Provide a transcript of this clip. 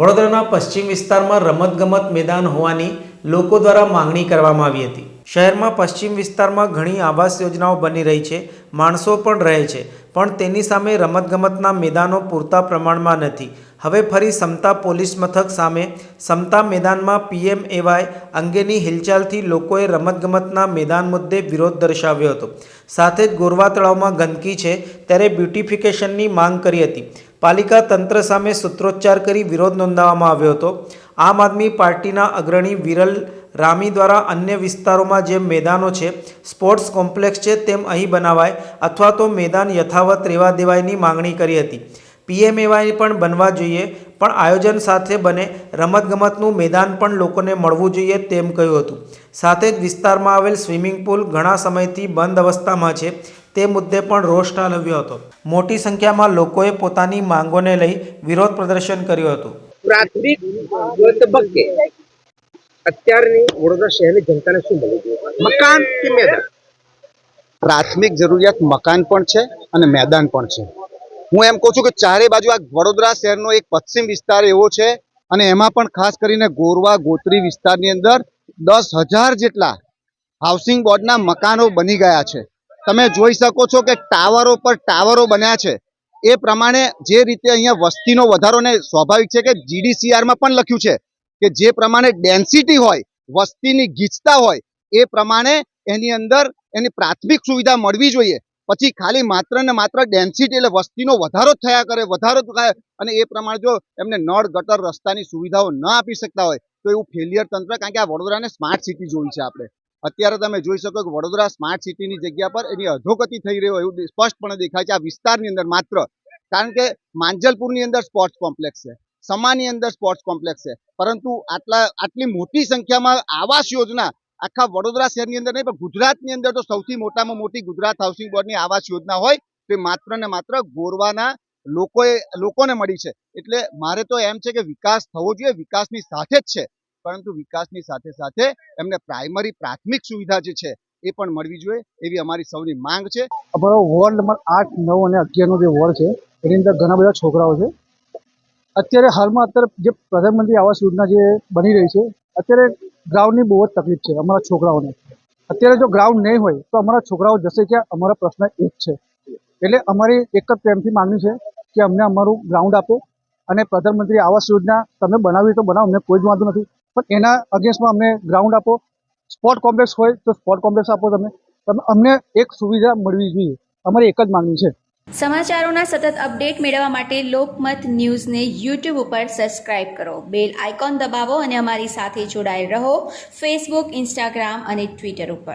વડોદરાના પશ્ચિમ વિસ્તારમાં રમતગમત મેદાન હોવાની લોકો દ્વારા માંગણી કરવામાં આવી હતી. શહેરમાં પશ્ચિમ વિસ્તારમાં ઘણી આવાસ યોજનાઓ બની રહી છે, માણસો પણ રહે છે, પણ તેની સામે રમતગમતના મેદાનો પૂરતા પ્રમાણમાં નથી. હવે ફરી સમતા પોલીસ મથક સામે સમતા મેદાનમાં પીએમ એવાય અંગેની હિલચાલથી લોકોએ રમતગમતના મેદાન મુદ્દે વિરોધ દર્શાવ્યો હતો. સાથે જ ગોરવા તળાવમાં ગંદકી છે, ત્યારે બ્યુટિફિકેશનની માંગ કરી હતી. પાલિકા તંત્ર સામે સૂત્રોચ્ચાર કરી વિરોધ નોંધાવવામાં આવ્યો હતો. આમ આદમી પાર્ટીના અગ્રણી વિરલ રામી દ્વારા અન્ય વિસ્તારોમાં જે મેદાનો છે, સ્પોર્ટ્સ કોમ્પ્લેક્સ છે તેમ અહીં બનાવાય અથવા તો મેદાન યથાવત રહેવા દેવાયની માંગણી કરી હતી. પીએમએવાય પણ બનવા જોઈએ, પણ આયોજન સાથે બને રમતગમતનું મેદાન પણ લોકોને મળવું જોઈએ તેમ કહ્યું હતું. સાથે જ વિસ્તારમાં આવેલ સ્વિમિંગ પુલ ઘણા સમયથી બંધ અવસ્થામાં છે. તે મુદ્દે પણ રોષ ઠાલવ્યો હતો. મોટી સંખ્યામાં લોકોએ પોતાની માંગોને લઈ વિરોધ પ્રદર્શન કર્યું હતું. પ્રાથમિક તબક્કે અત્યારની વડોદરા શહેરની જનતાને શું જોઈએ મકાન કે મેદાન? પ્રાથમિક જરૂરિયાત મકાન પણ છે અને મેદાન પણ છે. હું એમ કહું છું કે ચારે બાજુ આ વડોદરા શહેરનો એક પશ્ચિમ વિસ્તાર એવો છે અને એમાં પણ ખાસ કરીને ગોરવા ગોત્રી વિસ્તારની અંદર દસ હજાર જેટલા હાઉસિંગ બોર્ડના મકાનો બની ગયા છે. તમે જોઈ શકો છો કે ટાવરો પર ટાવરો બન્યા છે. એ પ્રમાણે જે રીતે અહીંયા વસ્તીનો વધારો ને સ્વાભાવિક છે કે જીડીસીઆરમાં પણ લખ્યું છે કે જે પ્રમાણે ડેન્સિટી હોય, વસ્તીની ગીચતા હોય, એ પ્રમાણે એની અંદર એની પ્રાથમિક સુવિધા મળવી જોઈએ. પછી ખાલી માત્ર ને માત્ર ડેન્સિટી એટલે વસ્તીનો વધારો થયા કરે, વધારો થાય અને એ પ્રમાણે જો એમને નળ, ગટર, રસ્તાની સુવિધાઓ ન આપી શકતા હોય, તો એવું ફેલિયર તંત્ર કારણ કે આ વડોદરાને સ્માર્ટ સિટી જોઈ છે આપણે. અત્યારે તમે જોઈ શકો કે વડોદરા સ્માર્ટ સિટીની જગ્યા પર એની અધોગતિ થઈ રહ્યો એવું સ્પષ્ટપણે દેખાય છે. આ વિસ્તારની અંદર માત્ર, કારણ કે માંજલપુરની અંદર સ્પોર્ટ્સ કોમ્પ્લેક્સ છે. સમાની અંદર સ્પોર્ટ્સ કોમ્પ્લેક્સ છે. પરંતુ આટલા, આટલી મોટી સંખ્યામાં આવાસ યોજના આખા વડોદરા શહેરની અંદર નહીં, પણ ગુજરાતની અંદર તો સૌથી મોટામાં મોટી ગુજરાત હાઉસિંગ બોર્ડની આવાસ યોજના હોય, તે માત્ર ને માત્ર ગોરવાના લોકોએ, લોકોને મળી છે. એટલે મારે તો એમ છે કે વિકાસ થવો જોઈએ. વિકાસની સાથે જ છે. પરંતુ વિકાસની સાથે સાથે એમને પ્રાઇમરી પ્રાથમિક સુવિધા જે છે એ પણ મળવી જોઈએ એવી અમારી સૌની માંગ છે. અમારો વોર્ડ નંબર આઠ, નવ અને અગિયારનો જે વોર્ડ છે, એની અંદર ઘણા બધા છોકરાઓ છે. અત્યારે હાલમાં અત્યારે જે પ્રધાનમંત્રી આવાસ યોજના જે બની રહી છે, અત્યારે ગ્રાઉન્ડની બહુ જ તકલીફ છે અમારા છોકરાઓને. અત્યારે જો ગ્રાઉન્ડ નહીં હોય, તો અમારા છોકરાઓ જશે ક્યાં? અમારો પ્રશ્ન એક છે. એટલે અમારી એક જ પ્રેમથી માગણી છે કે અમને અમારું ગ્રાઉન્ડ આપો અને પ્રધાનમંત્રી આવાસ યોજના તમે બનાવી તો બનાવો, અમને કોઈ જ વાંધો નથી. પણ એના અગેન્સ્ટમાં અમને ગ્રાઉન્ડ આપો. સ્પોર્ટ કોમ્પ્લેક્સ હોય તો સ્પોર્ટ કોમ્પ્લેક્સ આપો તમે. તમે અમને એક સુવિધા મળવી જોઈએ. અમારી એક જ માંગણી છે. સમાચારોના સતત અપડેટ મેળવવા માટે લોકમત ન્યૂઝને યુટ્યુબ ઉપર સબસ્ક્રાઇબ કરો. બેલ આઇકોન દબાવો અને અમારી સાથે જોડાયેલ રહો. ફેસબુક ઇન્સ્ટાગ્રામ અને ટ્વિટર ઉપર.